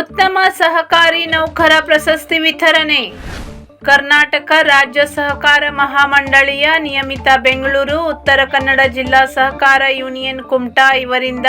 ಉತ್ತಮ ಸಹಕಾರಿ ನೌಕರ ಪ್ರಶಸ್ತಿ ವಿತರಣೆ. ಕರ್ನಾಟಕ ರಾಜ್ಯ ಸಹಕಾರ ಮಹಾಮಂಡಳಿಯ ನಿಯಮಿತ ಬೆಂಗಳೂರು, ಉತ್ತರ ಕನ್ನಡ ಜಿಲ್ಲಾ ಸಹಕಾರ ಯೂನಿಯನ್ ಕುಮಟಾ ಇವರಿಂದ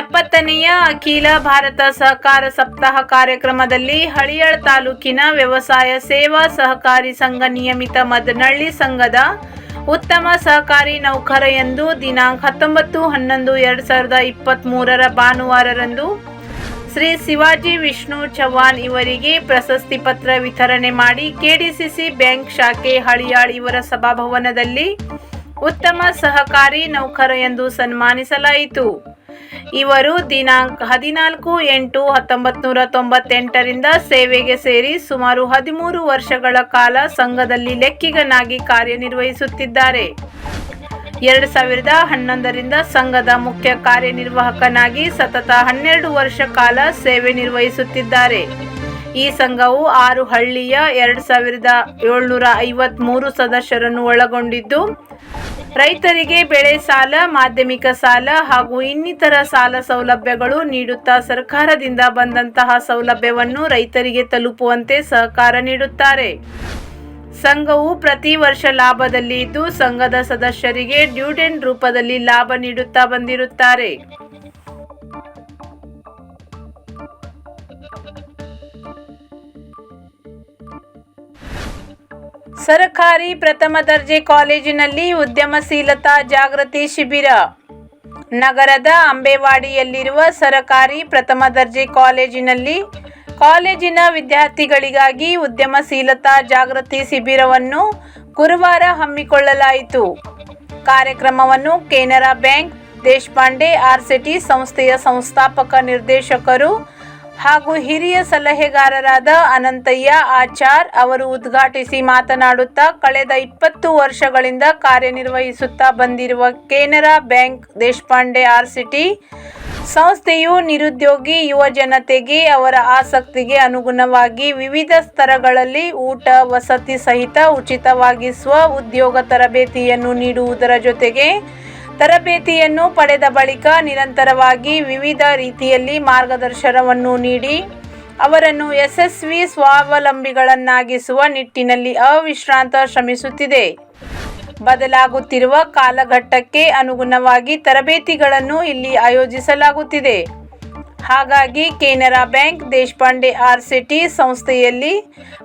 ಎಪ್ಪತ್ತನೆಯ ಅಖಿಲ ಭಾರತ ಸಹಕಾರ ಸಪ್ತಾಹ ಕಾರ್ಯಕ್ರಮದಲ್ಲಿ ಹಳಿಯಾಳ್ ತಾಲೂಕಿನ ವ್ಯವಸಾಯ ಸೇವಾ ಸಹಕಾರಿ ಸಂಘ ನಿಯಮಿತ ಮದನಹಳ್ಳಿ ಸಂಘದ ಉತ್ತಮ ಸಹಕಾರಿ ನೌಕರ ಎಂದು ದಿನಾಂಕ ಹತ್ತೊಂಬತ್ತು ಹನ್ನೊಂದು ಎರಡು ಸಾವಿರದ ಇಪ್ಪತ್ತ್ಮೂರರ ಭಾನುವಾರರಂದು ಶ್ರೀ ಶಿವಾಜಿ ವಿಷ್ಣು ಚವ್ಹಾಣ್ ಇವರಿಗೆ ಪ್ರಶಸ್ತಿ ಪತ್ರ ವಿತರಣೆ ಮಾಡಿ ಕೆಡಿಸಿಸಿ ಬ್ಯಾಂಕ್ ಶಾಖೆ ಹಳಿಯಾಳ್ ಇವರ ಸಭಾಭವನದಲ್ಲಿ ಉತ್ತಮ ಸಹಕಾರಿ ನೌಕರ ಎಂದು ಸನ್ಮಾನಿಸಲಾಯಿತು. ಇವರು ದಿನಾಂಕ ಹದಿನಾಲ್ಕು ಎಂಟು ಹತ್ತೊಂಬತ್ತು ನೂರ ತೊಂಬತ್ತೆಂಟರಿಂದ ಸೇವೆಗೆ ಸೇರಿ ಸುಮಾರು ಹದಿಮೂರು ವರ್ಷಗಳ ಕಾಲ ಸಂಘದಲ್ಲಿ ಲೆಕ್ಕಿಗನಾಗಿ ಕಾರ್ಯನಿರ್ವಹಿಸುತ್ತಿದ್ದಾರೆ. ಎರಡು ಸಾವಿರದ ಹನ್ನೊಂದರಿಂದ ಸಂಘದ ಮುಖ್ಯ ಕಾರ್ಯನಿರ್ವಾಹಕನಾಗಿ ಸತತ ಹನ್ನೆರಡು ವರ್ಷ ಕಾಲ ಸೇವೆ ನಿರ್ವಹಿಸುತ್ತಿದ್ದಾರೆ. ಈ ಸಂಘವು ಆರು ಹಳ್ಳಿಯ ಎರಡು ಸಾವಿರದ ಏಳ್ನೂರ ಐವತ್ತ್ಮೂರು ಸದಸ್ಯರನ್ನು ಒಳಗೊಂಡಿದ್ದು, ರೈತರಿಗೆ ಬೆಳೆ ಸಾಲ, ಮಾಧ್ಯಮಿಕ ಸಾಲ ಹಾಗೂ ಇನ್ನಿತರ ಸಾಲ ಸೌಲಭ್ಯಗಳು ನೀಡುತ್ತಾ ಸರ್ಕಾರದಿಂದ ಬಂದಂತಹ ಸೌಲಭ್ಯವನ್ನು ರೈತರಿಗೆ ತಲುಪುವಂತೆ ಸಹಕಾರ ನೀಡುತ್ತಾರೆ. ಸಂಘವು ಪ್ರತಿ ವರ್ಷ ಲಾಭದಲ್ಲಿ ಇದ್ದು ಸಂಘದ ಸದಸ್ಯರಿಗೆ ಡ್ಯೂಡೆಂಟ್ ರೂಪದಲ್ಲಿ ಲಾಭ ನೀಡುತ್ತಾ ಬಂದಿರುತ್ತಾರೆ. ಸರಕಾರಿ ಪ್ರಥಮ ದರ್ಜೆ ಕಾಲೇಜಿನಲ್ಲಿ ಉದ್ಯಮಶೀಲತಾ ಜಾಗೃತಿ ಶಿಬಿರ. ನಗರದ ಅಂಬೇವಾಡಿಯಲ್ಲಿರುವ ಸರಕಾರಿ ಪ್ರಥಮ ದರ್ಜೆ ಕಾಲೇಜಿನಲ್ಲಿ ಕಾಲೇಜಿನ ವಿದ್ಯಾರ್ಥಿಗಳಿಗಾಗಿ ಉದ್ಯಮಶೀಲತಾ ಜಾಗೃತಿ ಶಿಬಿರವನ್ನು ಗುರುವಾರ ಹಮ್ಮಿಕೊಳ್ಳಲಾಯಿತು. ಕಾರ್ಯಕ್ರಮವನ್ನು ಕೆನರಾ ಬ್ಯಾಂಕ್, ದೇಶಪಾಂಡೆ, ಆರ್ಸಿಟಿ ಸಂಸ್ಥೆಯ ಸಂಸ್ಥಾಪಕ ನಿರ್ದೇಶಕರು ಹಾಗೂ ಹಿರಿಯ ಸಲಹೆಗಾರರಾದ ಅನಂತಯ್ಯ ಆಚಾರ್ ಅವರು ಉದ್ಘಾಟಿಸಿ ಮಾತನಾಡುತ್ತಾ ಕಳೆದ ಇಪ್ಪತ್ತು ವರ್ಷಗಳಿಂದ ಕಾರ್ಯನಿರ್ವಹಿಸುತ್ತಾ ಬಂದಿರುವ ಕೆನರಾ ಬ್ಯಾಂಕ್, ದೇಶಪಾಂಡೆ, ಆರ್ಸಿಟಿ ಸಂಸ್ಥೆಯು ನಿರುದ್ಯೋಗಿ ಯುವ ಜನತೆಗೆ ಅವರ ಆಸಕ್ತಿಗೆ ಅನುಗುಣವಾಗಿ ವಿವಿಧ ಸ್ತರಗಳಲ್ಲಿ ಊಟ, ವಸತಿ ಸಹಿತ ಉಚಿತವಾಗಿ ಸ್ವ ಉದ್ಯೋಗ ತರಬೇತಿಯನ್ನು ನೀಡುವುದರ ಜೊತೆಗೆ ತರಬೇತಿಯನ್ನು ಪಡೆದ ಬಳಿಕ ನಿರಂತರವಾಗಿ ವಿವಿಧ ರೀತಿಯಲ್ಲಿ ಮಾರ್ಗದರ್ಶನವನ್ನು ನೀಡಿ ಅವರನ್ನು ಯಶಸ್ವಿ ಸ್ವಾವಲಂಬಿಗಳನ್ನಾಗಿಸುವ ನಿಟ್ಟಿನಲ್ಲಿ ಅವಿಶ್ರಾಂತ ಶ್ರಮಿಸುತ್ತಿದೆ. ಬದಲಾಗುತ್ತಿರುವ ಕಾಲಘಟ್ಟಕ್ಕೆ ಅನುಗುಣವಾಗಿ ತರಬೇತಿಗಳನ್ನು ಇಲ್ಲಿ ಆಯೋಜಿಸಲಾಗುತ್ತಿದೆ. ಹಾಗಾಗಿ Canara bank, Deshpande R city ಸಂಸ್ಥೆಯಲ್ಲಿ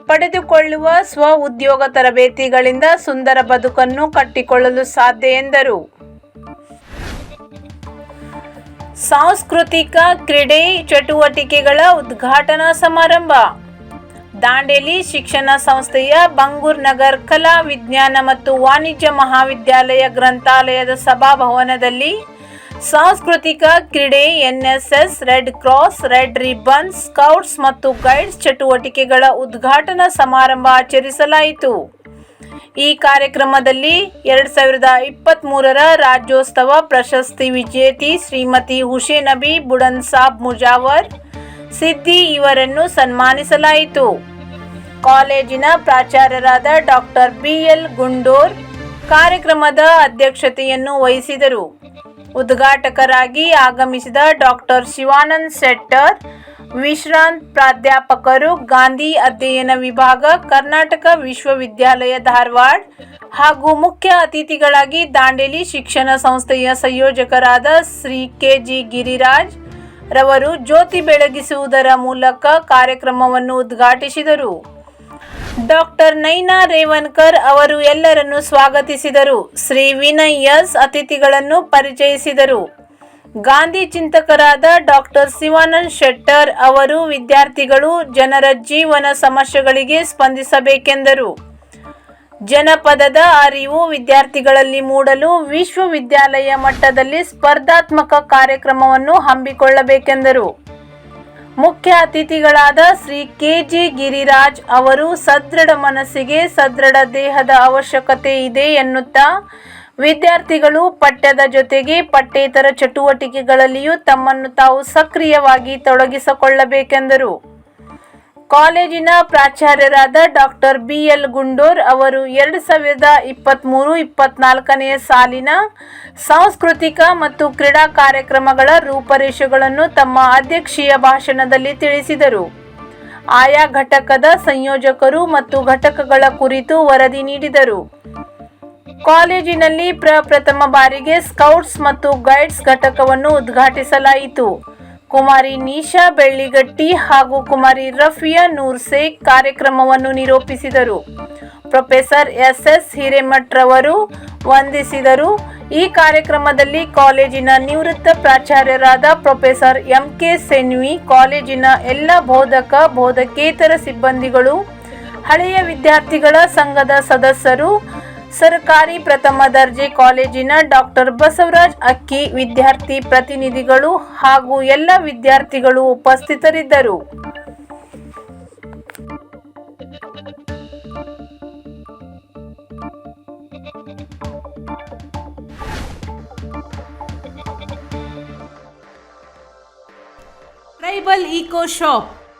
ಪಡೆದುಕೊಳ್ಳುವ ಸ್ವ ಉದ್ಯೋಗ ತರಬೇತಿಗಳಿಂದ ಸುಂದರ ಬದುಕನ್ನು ಕಟ್ಟಿಕೊಳ್ಳಲು ಸಾಧ್ಯ ಎಂದರು. ಸಾಂಸ್ಕೃತಿಕ ಕ್ರೀಡೆ ಚಟುವಟಿಕೆಗಳ ಉದ್ಘಾಟನಾ ಸಮಾರಂಭ. ದಾಂಡೇಲಿ ಶಿಕ್ಷಣ ಸಂಸ್ಥೆಯ ಬಂಗೂರ್ ನಗರ್ ಕಲಾ ವಿಜ್ಞಾನ ಮತ್ತು ವಾಣಿಜ್ಯ ಮಹಾವಿದ್ಯಾಲಯ ಗ್ರಂಥಾಲಯದ ಸಭಾಭವನದಲ್ಲಿ ಸಾಂಸ್ಕೃತಿಕ ಕ್ರೀಡೆ, NSS, red cross, red ribbon, scouts ಮತ್ತು ಗೈಡ್ಸ್ ಚಟುವಟಿಕೆಗಳ ಉದ್ಘಾಟನಾ ಸಮಾರಂಭ ಆಚರಿಸಲಾಯಿತು. ಈ ಕಾರ್ಯಕ್ರಮದಲ್ಲಿ ಎರಡು ಸಾವಿರದ ಇಪ್ಪತ್ತ್ಮೂರರ ರಾಜ್ಯೋತ್ಸವ ಪ್ರಶಸ್ತಿ ವಿಜೇತಿ ಶ್ರೀಮತಿ ಹುಸೇನಬಿ ಬುಡನ್ ಸಾಬ್ ಮುಜಾವರ್ ಸಿದ್ದಿ ಇವರನ್ನು ಸನ್ಮಾನಿಸಲಾಯಿತು. ಕಾಲೇಜಿನ ಪ್ರಾಚಾರ್ಯರಾದ ಡಾಕ್ಟರ್ ಬಿ ಎಲ್ ಗುಂಡೋರ್ ಕಾರ್ಯಕ್ರಮದ ಅಧ್ಯಕ್ಷತೆಯನ್ನು ವಹಿಸಿದರು. ಉದ್ಘಾಟಕರಾಗಿ ಆಗಮಿಸಿದ ಡಾಕ್ಟರ್ ಶಿವಾನಂದ್ ಶೆಟ್ಟರ್, ವಿಶ್ರಾಂತ್ ಪ್ರಾಧ್ಯಾಪಕರು, ಗಾಂಧಿ ಅಧ್ಯಯನ ವಿಭಾಗ, ಕರ್ನಾಟಕ ವಿಶ್ವವಿದ್ಯಾಲಯ ಧಾರವಾಡ ಹಾಗೂ ಮುಖ್ಯ ಅತಿಥಿಗಳಾಗಿ ದಾಂಡೇಲಿ ಶಿಕ್ಷಣ ಸಂಸ್ಥೆಯ ಸಂಯೋಜಕರಾದ ಶ್ರೀ ಕೆ ಜಿ ಗಿರಿರಾಜ್ ರವರು ಜ್ಯೋತಿ ಬೆಳಗಿಸುವುದರ ಮೂಲಕ ಕಾರ್ಯಕ್ರಮವನ್ನು ಉದ್ಘಾಟಿಸಿದರು. ಡಾಕ್ಟರ್ ನೈನಾ ರೇವನ್ಕರ್ ಅವರು ಎಲ್ಲರನ್ನು ಸ್ವಾಗತಿಸಿದರು. ಶ್ರೀ ವಿನಯ್ ಎಸ್ ಅತಿಥಿಗಳನ್ನು ಪರಿಚಯಿಸಿದರು. ಗಾಂಧಿ ಚಿಂತಕರಾದ ಡಾಕ್ಟರ್ ಶಿವಾನಂದ್ ಶೆಟ್ಟರ್ ಅವರು ವಿದ್ಯಾರ್ಥಿಗಳು ಜನರ ಜೀವನ ಸಮಸ್ಯೆಗಳಿಗೆ ಸ್ಪಂದಿಸಬೇಕೆಂದರು. ಜನಪದದ ಅರಿವು ವಿದ್ಯಾರ್ಥಿಗಳಲ್ಲಿ ಮೂಡಲು ವಿಶ್ವವಿದ್ಯಾಲಯ ಮಟ್ಟದಲ್ಲಿ ಸ್ಪರ್ಧಾತ್ಮಕ ಕಾರ್ಯಕ್ರಮವನ್ನು ಹಮ್ಮಿಕೊಳ್ಳಬೇಕೆಂದರು. ಮುಖ್ಯ ಅತಿಥಿಗಳಾದ ಶ್ರೀ ಕೆ ಜಿ ಗಿರಿರಾಜ್ ಅವರು, ಸದೃಢ ಮನಸ್ಸಿಗೆ ಸದೃಢ ದೇಹದ ಅವಶ್ಯಕತೆ ಇದೆ ಎನ್ನುತ್ತಾ, ವಿದ್ಯಾರ್ಥಿಗಳು ಪಠ್ಯದ ಜೊತೆಗೆ ಪಠ್ಯೇತರ ಚಟುವಟಿಕೆಗಳಲ್ಲಿಯೂ ತಮ್ಮನ್ನು ತಾವು ಸಕ್ರಿಯವಾಗಿ ತೊಡಗಿಸಿಕೊಳ್ಳಬೇಕೆಂದರು. ಕಾಲೇಜಿನ ಪ್ರಾಚಾರ್ಯರಾದ ಡಾಕ್ಟರ್ ಬಿ ಎಲ್ ಗುಂಡೂರ್ ಅವರು ಎರಡು ಸಾವಿರದ ಇಪ್ಪತ್ತ್ಮೂರು ಇಪ್ಪತ್ನಾಲ್ಕನೆಯ ಸಾಲಿನ ಸಾಂಸ್ಕೃತಿಕ ಮತ್ತು ಕ್ರೀಡಾ ಕಾರ್ಯಕ್ರಮಗಳ ರೂಪರೇಷೆಗಳನ್ನು ತಮ್ಮ ಅಧ್ಯಕ್ಷೀಯ ಭಾಷಣದಲ್ಲಿ ತಿಳಿಸಿದರು. ಆಯಾ ಘಟಕದ ಸಂಯೋಜಕರು ಮತ್ತು ಘಟಕಗಳ ಕುರಿತು ವರದಿ ನೀಡಿದರು. ಕಾಲೇಜಿನಲ್ಲಿ ಪ್ರಪ್ರಥಮ ಬಾರಿಗೆ ಸ್ಕೌಟ್ಸ್ ಮತ್ತು ಗೈಡ್ಸ್ ಘಟಕವನ್ನು ಉದ್ಘಾಟಿಸಲಾಯಿತು. ಕುಮಾರಿ ನಿಶಾ ಬೆಳ್ಳಿಗಟ್ಟಿ ಹಾಗೂ ಕುಮಾರಿ ರಫಿಯಾ ನೂರ್ಸೇಕ್ ಕಾರ್ಯಕ್ರಮವನ್ನು ನಿರೂಪಿಸಿದರು. ಪ್ರೊಫೆಸರ್ ಎಸ್ ಎಸ್ ಹಿರೇಮಠ್ರವರು ವಂದಿಸಿದರು. ಈ ಕಾರ್ಯಕ್ರಮದಲ್ಲಿ ಕಾಲೇಜಿನ ನಿವೃತ್ತ ಪ್ರಾಚಾರ್ಯರಾದ ಪ್ರೊಫೆಸರ್ ಎಂ ಕೆ ಸೆನ್ವಿ, ಕಾಲೇಜಿನ ಎಲ್ಲ ಬೋಧಕ, ಬೋಧಕೇತರ ಸಿಬ್ಬಂದಿಗಳು, ಹಳೆಯ ವಿದ್ಯಾರ್ಥಿಗಳ ಸಂಘದ ಸದಸ್ಯರು ಸರ್ಕಾರಿ ಪ್ರಥಮ ದರ್ಜೆ ಕಾಲೇಜಿನ ಡಾಕ್ಟರ್ ಬಸವರಾಜ್ ಅಕ್ಕಿ ವಿದ್ಯಾರ್ಥಿ ಪ್ರತಿನಿಧಿಗಳು ಹಾಗೂ ಎಲ್ಲ ವಿದ್ಯಾರ್ಥಿಗಳು ಉಪಸ್ಥಿತರಿದ್ದರು. Tribal eco shop